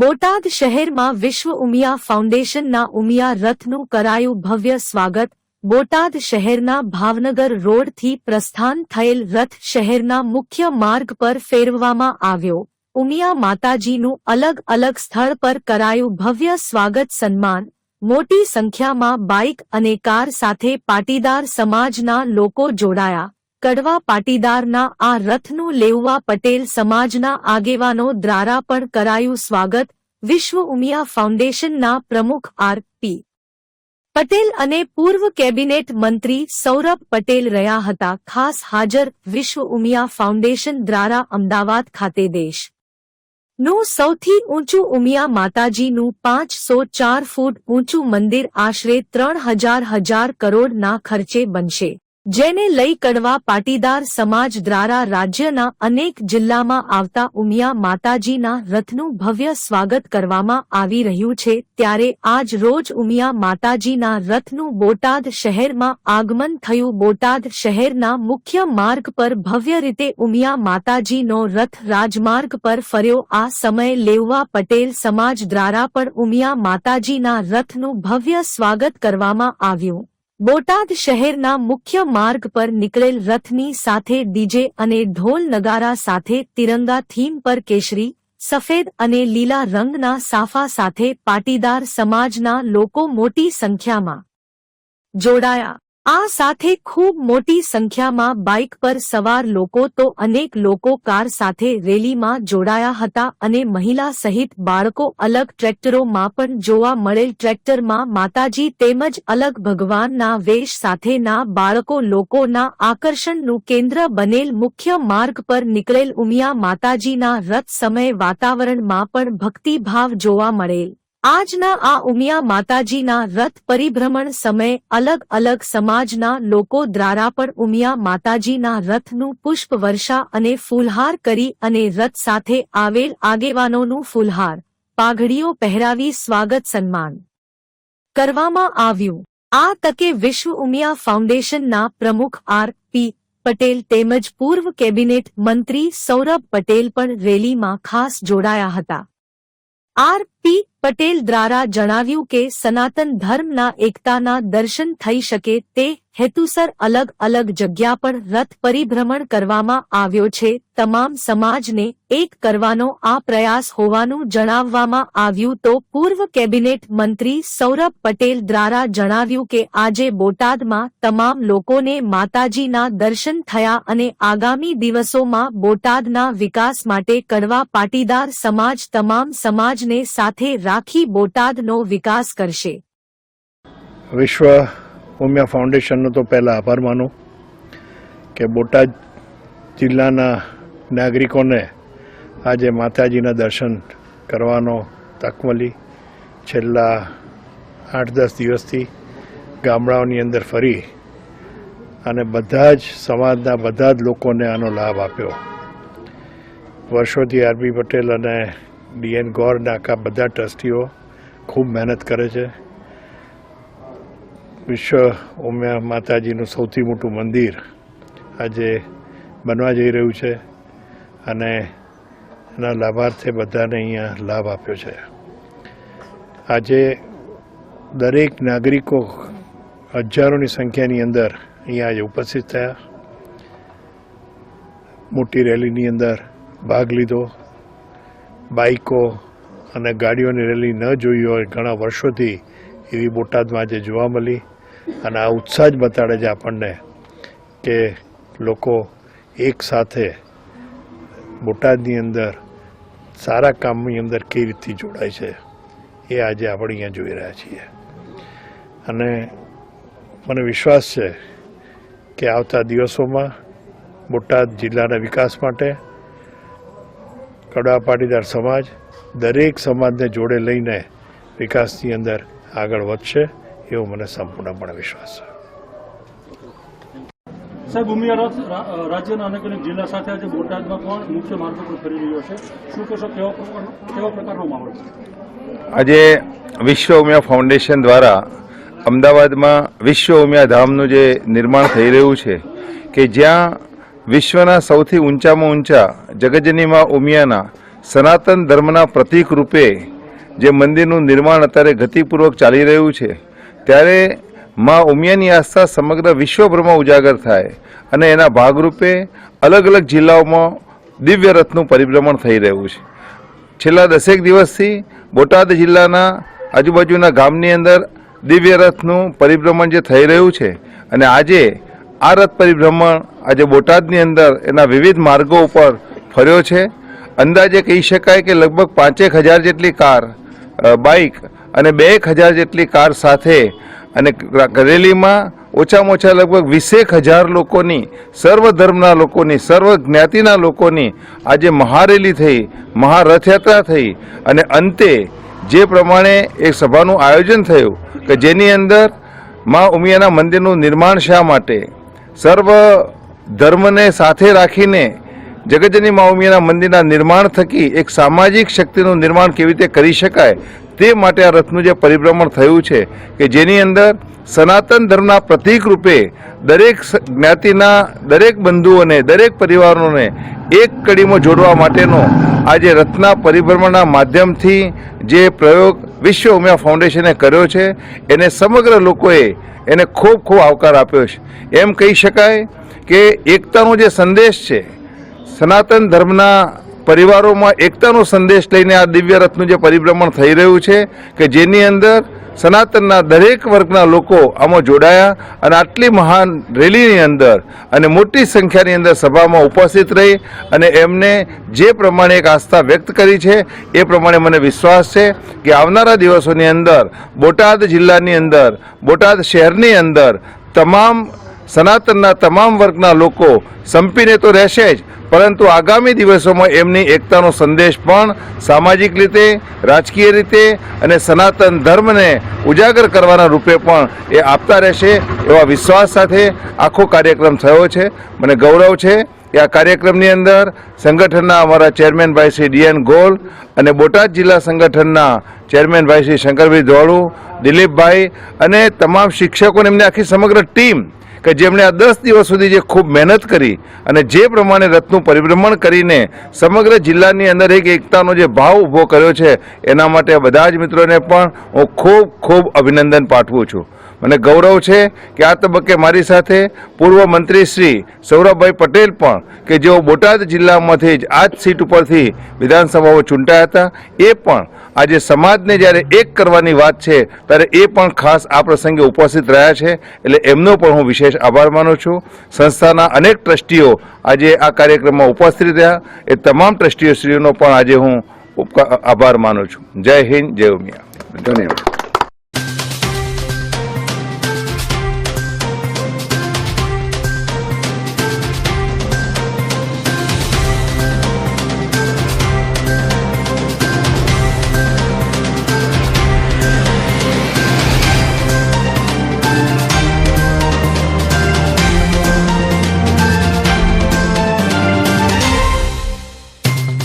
બોટાદ શહેરમાં વિશ્વ ઉમિયા ફાઉન્ડેશનના ઉમિયા રથનું કરાયું ભવ્ય સ્વાગત. બોટાદ શહેરના ભાવનગર રોડથી પ્રસ્થાન થયેલ રથ શહેરના મુખ્ય માર્ગ પર ફેરવવામાં આવ્યો. ઉમિયા માતાજીનું અલગ અલગ સ્થળ પર કરાયું ભવ્ય સ્વાગત સન્માન. મોટી સંખ્યામાં બાઇક અને કાર સાથે પાટીદાર સમાજના લોકો જોડાયા. કડવા પાટીદારના આ રથનું લેઉવા પટેલ સમાજના આગેવાનો દ્વારા પણ કરાયું સ્વાગત, વિશ્વ ઉમિયા ફાઉન્ડેશનના પ્રમુખ આર પી. પટેલ અને પૂર્વ કેબિનેટ મંત્રી સૌરભ પટેલ રહ્યા હતા. ખાસ હાજર, વિશ્વ ઉમિયા ફાઉન્ડેશન દ્વારા અમદાવાદ ખાતે દેશ. નું સૌથી ઊંચું ઉમિયા માતાજીનું પાંચસો ચાર ફૂટ ઊંચું મંદિર આશરે ત્રણ હજાર હજાર કરોડના ખર્ચે બનશે. જેને લઈ કડવા પાટીદાર સમાજ દ્વારા રાજ્યના અનેક જિલ્લામાં આવતા ઉમિયા માતાજીના રથનું ભવ્ય સ્વાગત કરવામાં આવી રહ્યું છે. ત્યારે આજ રોજ ઉમિયા માતાજીના રથનું બોટાદ શહેરમાં આગમન થયું. બોટાદ શહેરના મુખ્ય માર્ગ પર ભવ્ય રીતે ઉમિયા માતાજીનો રથ રાજમાર્ગ પર ફર્યો. આ સમયે લેવવા પટેલ સમાજ દ્વારા પણ ઉમિયા માતાજીના રથનું ભવ્ય સ્વાગત કરવામાં આવ્યું. બોટાદ શહેરના મુખ્ય માર્ગ પર નીકળેલ રથની સાથે ડીજે અને ઢોલ નગારા સાથે તિરંગા થીમ પર કેશરી, સફેદ અને લીલા રંગના સાફા સાથે પાટીદાર સમાજના લોકો મોટી સંખ્યામાં જોડાયા. આ સાથે ખૂબ મોટી સંખ્યામાં બાઇક પર સવાર લોકો તો અનેક લોકો કાર સાથે રેલીમાં જોડાયા હતા અને મહિલા સહિત બાળકો અલગ ટ્રેક્ટરોમાં પણ જોવા મળેલ ટ્રેક્ટરમાં માતાજી તેમજ અલગ ભગવાનના વેશ સાથેના બાળકો લોકોના આકર્ષણનું કેન્દ્ર બનેલ મુખ્ય માર્ગ પર નીકળેલ ઉમિયા માતાજીના રથ સમયે વાતાવરણમાં પણ ભક્તિભાવ જોવા મળેલ. આજના આ ઉમિયા માતાજીના રથ પરિભ્રમણ સમયે અલગ અલગ સમાજના લોકો દ્વારા પણ ઉમિયા માતાજીના રથનું પુષ્પ વર્ષા અને ફૂલહાર કરી અને રથ સાથે આવેલ આગેવાનોનું ફૂલહાર, પાઘડીઓ પહેરાવી સ્વાગત સન્માન કરવામાં આવ્યું. આ તકે વિશ્વ ઉમિયા ફાઉન્ડેશનના પ્રમુખ આર. પી. પટેલ તેમજ પૂર્વ કેબિનેટ મંત્રી સૌરભ પટેલ પણ રેલીમાં ખાસ જોડાયા હતા. આર. પી પટેલ દ્વારા જણાવ્યું કે સનાતન ધર્મના એકતાના દર્શન થઈ શકે તે હેતુસર અલગ અલગ જગ્યા પર રથ પરિભ્રમણ કરવામાં આવ્યો છે. તમામ સમાજને એક કરવાનો આ પ્રયાસ હોવાનું જણાવવામાં આવ્યું તો પૂર્વ કેબિનેટ મંત્રી સૌરભ પટેલ દ્વારા જણાવ્યું કે આજે બોટાદમાં તમામ લોકોને માતાજીના દર્શન થયા અને આગામી દિવસોમાં બોટાદના વિકાસ માટે કડવા પાટીદાર સમાજ તમામ સમાજને સાથે રાખી બોટાદનો વિકાસ કરશે. વિશ્વ ઉમિયા ફાઉન્ડેશનનો તો પહેલાં આભાર માનો કે બોટાદ જિલ્લાના નાગરિકોને આજે માતાજીના દર્શન કરવાનો તક મળી છેલ્લા આઠ દસ દિવસથી ગામડાઓની અંદર ફરી અને બધા જ સમાજના બધા જ લોકોને આનો લાભ આપ્યો. વર્ષોથી આરબી પટેલ અને ડીએન ગોરના આખા બધા ટ્રસ્ટીઓ ખૂબ મહેનત કરે છે. વિશ્વ ઉમિયા માતાજીનું સૌથી મોટું મંદિર આજે બનવા જઈ રહ્યું છે અને એના લાભાર્થે બધાને અહીંયા લાભ આપ્યો છે. આજે દરેક નાગરિકો હજારોની સંખ્યાની અંદર અહીંયા આજે ઉપસ્થિત થયા. મોટી રેલીની અંદર ભાગ લીધો. બાઈકો અને ગાડીઓની રેલી ન જોઈ હોય ઘણા વર્ષોથી એવી બોટાદમાં આજે જોવા મળી. અને આ ઉત્સાહ જ બતાડે છે આપણને કે લોકો એક સાથે બોટાદની અંદર, સારા કામની અંદર કેવી રીતથી જોડાય છે એ આજે આપણે અહીંયા જોઈ રહ્યા છીએ. અને મને વિશ્વાસ છે કે આવતા દિવસોમાં બોટાદ જિલ્લાના વિકાસ માટે કડવા પાટીદાર સમાજ દરેક સમાજને જોડે લઈને વિકાસની અંદર આગળ વધશે એવો મને સંપૂર્ણપણે વિશ્વાસ છે. સાહેબ ઉમિયા રથ રાજ્યના અનેક અનેક જિલ્લા સાથે આજે બોટાદમાં પણ મુખ્ય માર્ગો પર ફરી રહ્યો છે. શું કહેશો કેવા કેવા પ્રકારનો માહોલ છે? આજે વિશ્વ ઉમિયા ફાઉન્ડેશન દ્વારા અમદાવાદમાં વિશ્વ ઉમિયા ધામનું જે નિર્માણ થઈ રહ્યું છે કે જ્યાં વિશ્વના સૌથી ઊંચામાં ઊંચા જગજનીમાં ઉમિયાના સનાતન ધર્મના પ્રતીક રૂપે જે મંદિરનું નિર્માણ અત્યારે ગતિપૂર્વક ચાલી રહ્યું છે, ત્યારે માં ઉમિયાની આસ્થા સમગ્ર વિશ્વભરમાં ઉજાગર થાય અને એના ભાગરૂપે અલગ અલગ જિલ્લાઓમાં દિવ્ય રથનું પરિભ્રમણ થઈ રહ્યું છે. છેલ્લા દસેક દિવસથી બોટાદ જિલ્લાના આજુબાજુના ગામની અંદર દિવ્ય રથનું પરિભ્રમણ જે થઈ રહ્યું છે અને આજે આ રથ પરિભ્રમણ આજે બોટાદની અંદર એના વિવિધ માર્ગો ઉપર ફર્યો છે. અંદાજે કહી શકાય કે લગભગ પાંચેક હજાર જેટલી કાર બાઇક અને બે હજાર જેટલી કાર સાથે અને રેલીમાં ઓછામાં ઓછા લગભગ વીસેક હજાર લોકોની, સર્વ ધર્મના લોકોની, સર્વ જ્ઞાતિના લોકોની આજે મહારેલી થઈ, મહારથયાત્રા થઈ અને અંતે જે પ્રમાણે એક સભાનું આયોજન થયું કે જેની અંદર મા ઉમિયાના મંદિરનું નિર્માણ શા માટે સર્વ ધર્મને સાથે રાખીને જગતજની મા ઉમિયાના મંદિરના નિર્માણ થકી એક સામાજિક શક્તિનું નિર્માણ કેવી રીતે કરી શકાય તે માટે આ રથનું જે પરિભ્રમણ થયું છે કે જેની અંદર સનાતન ધર્મના પ્રતિક રૂપે દરેક જ્ઞાતિના દરેક બંધુઓને, દરેક પરિવારોને એક કડીમાં જોડવા માટેનો આજે રથના પરિભ્રમણના માધ્યમથી જે પ્રયોગ વિશ્વ ઉમિયા ફાઉન્ડેશને કર્યો છે, એને સમગ્ર લોકોએ એને ખૂબ ખૂબ આવકાર આપ્યો છે. એમ કહી શકાય કે એકતાનો જે સંદેશ છે, સનાતન ધર્મના પરિવારોમાં એકતાનો સંદેશ લઈને આ દિવ્ય રથનું જે પરિભ્રમણ થઈ રહ્યું છે, કે જેની અંદર સનાતનના દરેક વર્ગના લોકો આમાં જોડાયા અને આટલી મહાન રેલીની અંદર અને મોટી સંખ્યાની અંદર સભામાં ઉપસ્થિત રહી અને એમને જે પ્રમાણે એક આસ્થા વ્યક્ત કરી છે, એ પ્રમાણે મને વિશ્વાસ છે કે આવનારા દિવસોની અંદર, બોટાદ જિલ્લાની અંદર, બોટાદ શહેરની અંદર, તમામ સનાતનના તમામ વર્ગના લોકો સંપીને તો રહેશે જ પરંતુ આગામી દિવસોમાં એમની એકતાનો સંદેશ પણ સામાજિક રીતે, રાજકીય રીતે અને સનાતન ધર્મને ઉજાગર કરવાના રૂપે પણ એ આપતા રહેશે એવા વિશ્વાસ સાથે આખો કાર્યક્રમ થયો છે. મને ગૌરવ છે કે આ કાર્યક્રમની અંદર સંગઠનના અમારા ચેરમેન ભાઈ શ્રી ડીએન ગોલ અને બોટાદ જિલ્લા સંગઠનના ચેરમેન ભાઈ શ્રી શંકરભાઈ ધોળુ, દિલીપભાઈ અને તમામ શિક્ષકોને એમની આખી સમગ્ર ટીમ કે જેમણે આ દસ દિવસ સુધી જે ખૂબ મહેનત કરી અને જે પ્રમાણે રથનું પરિભ્રમણ કરીને સમગ્ર જિલ્લાની અંદર એક એકતાનો જે ભાવ ઊભો કર્યો છે, એના માટે બધા જ મિત્રોને પણ હું ખૂબ ખૂબ અભિનંદન પાઠવું છું. મને ગૌરવ છે કે આ તબક્કે મારી સાથે પૂર્વ મંત્રી શ્રી સૌરભભાઈ પટેલ પણ, કે જેઓ બોટાદ જિલ્લામાંથી જ આ જ સીટ ઉપરથી વિધાનસભામાં ચૂંટાયા હતા, એ પણ આજે સમાજને જ્યારે એક કરવાની વાત છે, ત્યારે એ પણ ખાસ આ પ્રસંગે ઉપસ્થિત રહ્યા છે. એટલે એમનો પણ હું વિશેષ આભાર માનું છું. સંસ્થાના અનેક ટ્રસ્ટીઓ આજે આ કાર્યક્રમમાં ઉપસ્થિત રહ્યા. એ તમામ ટ્રસ્ટીઓશ્રીઓનો પણ આજે હું આભાર માનું છું. જય હિન્દ, જય ઉમિયા. ધન્યવાદ.